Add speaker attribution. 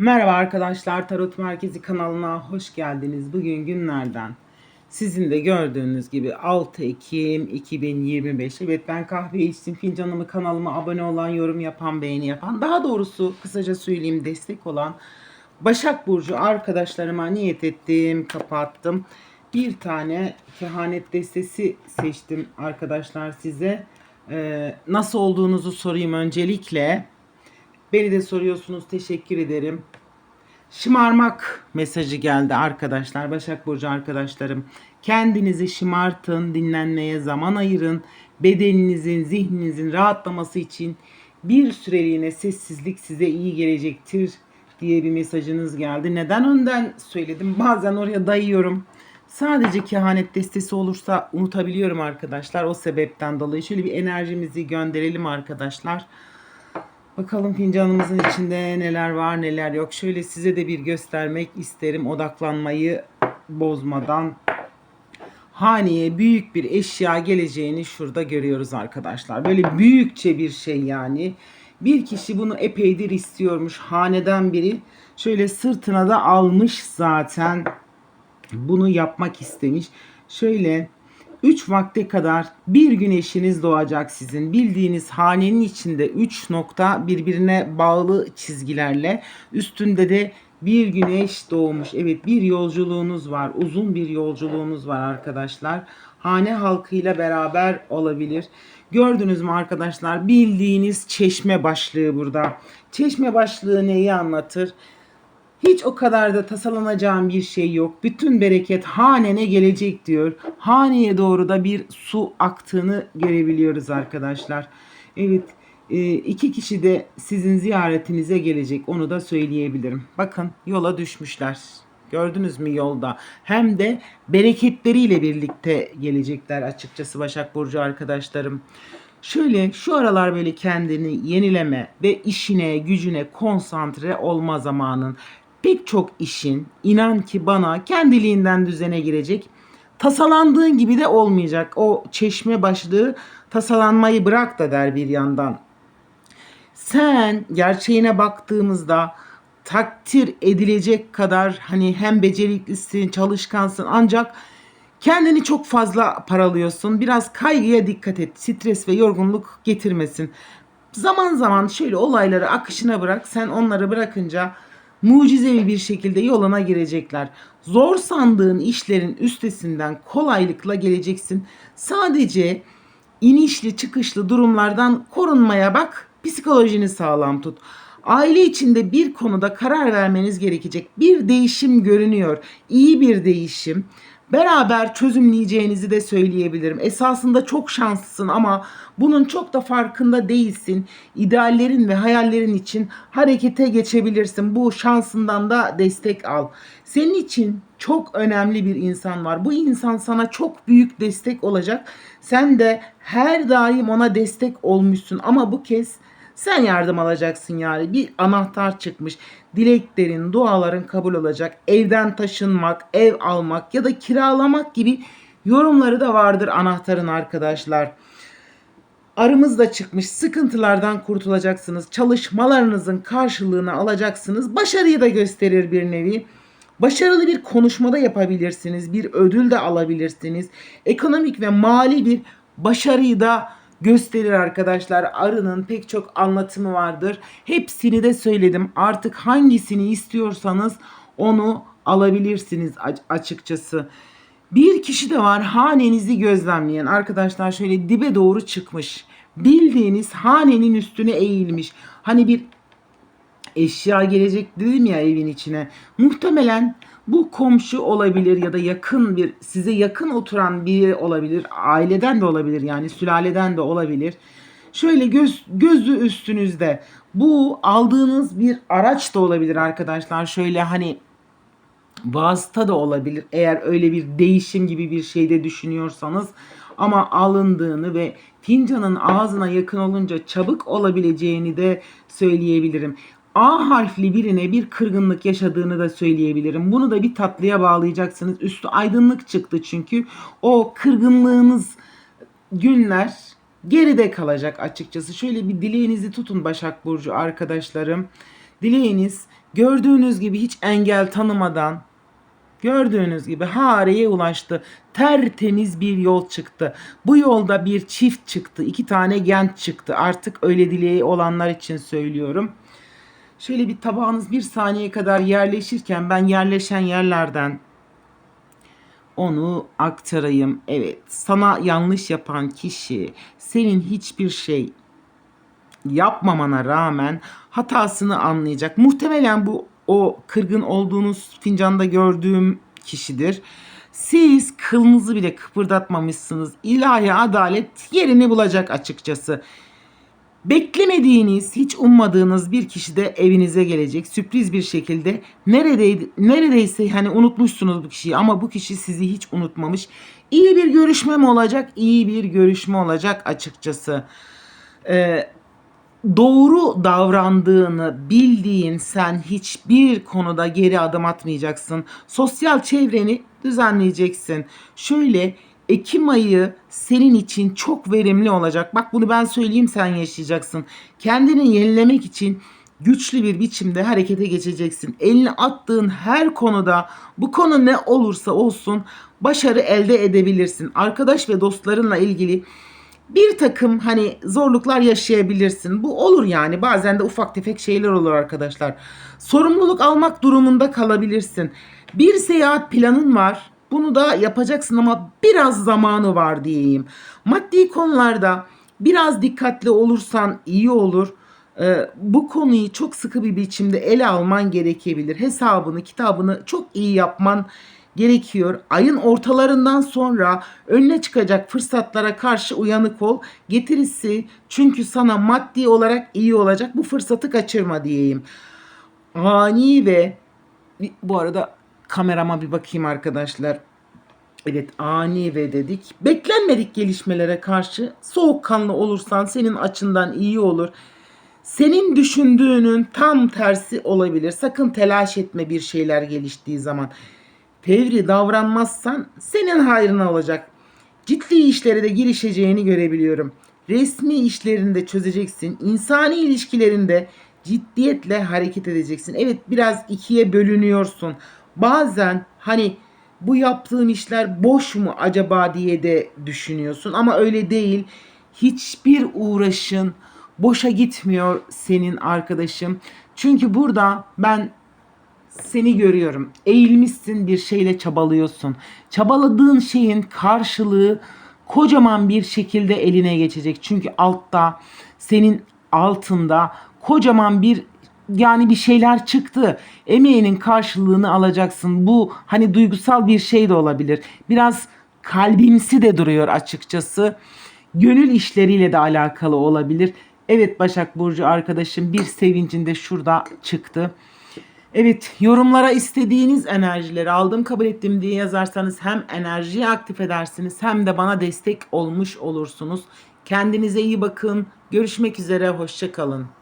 Speaker 1: Merhaba arkadaşlar, Tarot Merkezi kanalına hoş geldiniz. Bugün günlerden sizin de gördüğünüz gibi 6 Ekim 2025. Evet ben kahve içtim, fincanımı kanalıma abone olan, yorum yapan, beğeni yapan, daha doğrusu kısaca söyleyeyim destek olan Başak Burcu arkadaşlarıma niyet ettim, kapattım. Bir tane kehanet destesi seçtim arkadaşlar size. Ee, nasıl olduğunuzu sorayım öncelikle. Beni de soruyorsunuz. Teşekkür ederim. Şımarmak mesajı geldi arkadaşlar. Başak Burcu arkadaşlarım. Kendinizi şımartın, dinlenmeye zaman ayırın. Bedeninizin, zihninizin rahatlaması için bir süreliğine sessizlik size iyi gelecektir diye bir mesajınız geldi. Neden önden söyledim? Bazen oraya dayıyorum. Sadece kehanet destesi olursa unutabiliyorum arkadaşlar. O sebepten dolayı şöyle bir enerjimizi gönderelim arkadaşlar. Bakalım fincanımızın içinde neler var neler yok. Şöyle size de bir göstermek isterim odaklanmayı bozmadan. Haneye büyük bir eşya geleceğini şurada görüyoruz arkadaşlar. Böyle büyükçe bir şey yani. Bir kişi bunu epeydir istiyormuş. Haneden biri şöyle sırtına da almış zaten. Bunu yapmak istemiş. Şöyle 3 vakte kadar bir güneşiniz doğacak sizin. Bildiğiniz hanenin içinde 3 nokta birbirine bağlı çizgilerle üstünde de bir güneş doğmuş. Evet bir yolculuğunuz var. Uzun bir yolculuğunuz var arkadaşlar. Hane halkıyla beraber olabilir. Gördünüz mü arkadaşlar? Bildiğiniz çeşme başlığı burada. Çeşme başlığı neyi anlatır? Hiç o kadar da tasalanacağım bir şey yok. Bütün bereket hanene gelecek diyor. Haneye doğru da bir su aktığını görebiliyoruz arkadaşlar. Evet e, iki kişi de sizin ziyaretinize gelecek. Onu da söyleyebilirim. Bakın yola düşmüşler. Gördünüz mü yolda? Hem de bereketleriyle birlikte gelecekler açıkçası Başak Burcu arkadaşlarım. Şöyle şu aralar böyle kendini yenileme ve işine, gücüne konsantre olma zamanın. Pek çok işin inan ki bana kendiliğinden düzene girecek. Tasalandığın gibi de olmayacak. O çeşme başlığı tasalanmayı bırak da der bir yandan. Sen gerçeğine baktığımızda takdir edilecek kadar hani hem beceriklisin, çalışkansın ancak kendini çok fazla paralıyorsun. Biraz kaygıya dikkat et. Stres ve yorgunluk getirmesin. Zaman zaman şöyle olayları akışına bırak. Sen onları bırakınca mucizevi bir şekilde yoluna girecekler. Zor sandığın işlerin üstesinden kolaylıkla geleceksin. Sadece inişli çıkışlı durumlardan korunmaya bak. Psikolojini sağlam tut. Aile içinde bir konuda karar vermeniz gerekecek. Bir değişim görünüyor. İyi bir değişim. Beraber çözümleyeceğinizi de söyleyebilirim. Esasında çok şanslısın ama bunun çok da farkında değilsin. İdeallerin ve hayallerin için harekete geçebilirsin. Bu şansından da destek al. Senin için çok önemli bir insan var. Bu insan sana çok büyük destek olacak. Sen de her daim ona destek olmuşsun ama bu kez sen yardım alacaksın yani. Bir anahtar çıkmış. Dileklerin, duaların kabul olacak. Evden taşınmak, ev almak ya da kiralamak gibi yorumları da vardır anahtarın arkadaşlar. Arımız da çıkmış. Sıkıntılardan kurtulacaksınız. Çalışmalarınızın karşılığını alacaksınız. Başarıyı da gösterir bir nevi. Başarılı bir konuşmada yapabilirsiniz. Bir ödül de alabilirsiniz. Ekonomik ve mali bir başarıyı da gösterir arkadaşlar. Arının pek çok anlatımı vardır. Hepsini de söyledim. Artık hangisini istiyorsanız onu alabilirsiniz açıkçası. Bir kişi de var hanenizi gözlemleyen arkadaşlar şöyle dibe doğru çıkmış. Bildiğiniz hanenin üstüne eğilmiş. Hani bir eşya gelecek dedim ya evin içine. Muhtemelen bu komşu olabilir ya da yakın bir size yakın oturan biri olabilir. Aileden de olabilir yani sülaleden de olabilir. Şöyle göz, gözü üstünüzde bu aldığınız bir araç da olabilir arkadaşlar. Şöyle hani vasıta da olabilir eğer öyle bir değişim gibi bir şeyde düşünüyorsanız ama alındığını ve fincanın ağzına yakın olunca çabuk olabileceğini de söyleyebilirim. A harfli birine bir kırgınlık yaşadığını da söyleyebilirim. Bunu da bir tatlıya bağlayacaksınız. Üstü aydınlık çıktı çünkü. O kırgınlığınız günler geride kalacak açıkçası. Şöyle bir dileğinizi tutun Başak Burcu arkadaşlarım. Dileğiniz Gördüğünüz gibi hiç engel tanımadan gördüğünüz gibi Hare'ye ulaştı. Tertemiz bir yol çıktı. Bu yolda bir çift çıktı. iki tane genç çıktı. Artık öyle dileği olanlar için söylüyorum. Şöyle bir tabağınız bir saniye kadar yerleşirken ben yerleşen yerlerden onu aktarayım. Evet, sana yanlış yapan kişi senin hiçbir şey yapmamana rağmen hatasını anlayacak. Muhtemelen bu o kırgın olduğunuz fincanda gördüğüm kişidir. Siz kılınızı bile kıpırdatmamışsınız. İlahi adalet yerini bulacak açıkçası. Beklemediğiniz, hiç ummadığınız bir kişi de evinize gelecek. Sürpriz bir şekilde neredeydi, neredeyse hani unutmuşsunuz bu kişiyi ama bu kişi sizi hiç unutmamış. İyi bir görüşme mi olacak? İyi bir görüşme olacak açıkçası. Ee, doğru davrandığını bildiğin sen hiçbir konuda geri adım atmayacaksın. Sosyal çevreni düzenleyeceksin. Şöyle Ekim ayı senin için çok verimli olacak. Bak bunu ben söyleyeyim sen yaşayacaksın. Kendini yenilemek için güçlü bir biçimde harekete geçeceksin. Elini attığın her konuda bu konu ne olursa olsun başarı elde edebilirsin. Arkadaş ve dostlarınla ilgili bir takım hani zorluklar yaşayabilirsin. Bu olur yani. Bazen de ufak tefek şeyler olur arkadaşlar. Sorumluluk almak durumunda kalabilirsin. Bir seyahat planın var. Bunu da yapacaksın ama biraz zamanı var diyeyim. Maddi konularda biraz dikkatli olursan iyi olur. Ee, bu konuyu çok sıkı bir biçimde ele alman gerekebilir. Hesabını, kitabını çok iyi yapman gerekiyor. Ayın ortalarından sonra önüne çıkacak fırsatlara karşı uyanık ol. Getirisi çünkü sana maddi olarak iyi olacak. Bu fırsatı kaçırma diyeyim. Ani ve bu arada kamerama bir bakayım arkadaşlar. Evet ani ve dedik. Beklenmedik gelişmelere karşı soğukkanlı olursan senin açından iyi olur. Senin düşündüğünün tam tersi olabilir. Sakın telaş etme bir şeyler geliştiği zaman. Fevri davranmazsan senin hayrına olacak. Ciddi işlere de girişeceğini görebiliyorum. Resmi işlerinde çözeceksin. İnsani ilişkilerinde ciddiyetle hareket edeceksin. Evet biraz ikiye bölünüyorsun. Bazen hani bu yaptığım işler boş mu acaba diye de düşünüyorsun ama öyle değil. Hiçbir uğraşın boşa gitmiyor senin arkadaşım. Çünkü burada ben seni görüyorum. Eğilmişsin bir şeyle çabalıyorsun. Çabaladığın şeyin karşılığı kocaman bir şekilde eline geçecek. Çünkü altta senin altında kocaman bir yani bir şeyler çıktı. Emeğinin karşılığını alacaksın. Bu hani duygusal bir şey de olabilir. Biraz kalbimsi de duruyor açıkçası. Gönül işleriyle de alakalı olabilir. Evet Başak Burcu arkadaşım bir sevincinde şurada çıktı. Evet yorumlara istediğiniz enerjileri aldım kabul ettim diye yazarsanız hem enerjiyi aktif edersiniz hem de bana destek olmuş olursunuz. Kendinize iyi bakın. Görüşmek üzere. Hoşçakalın.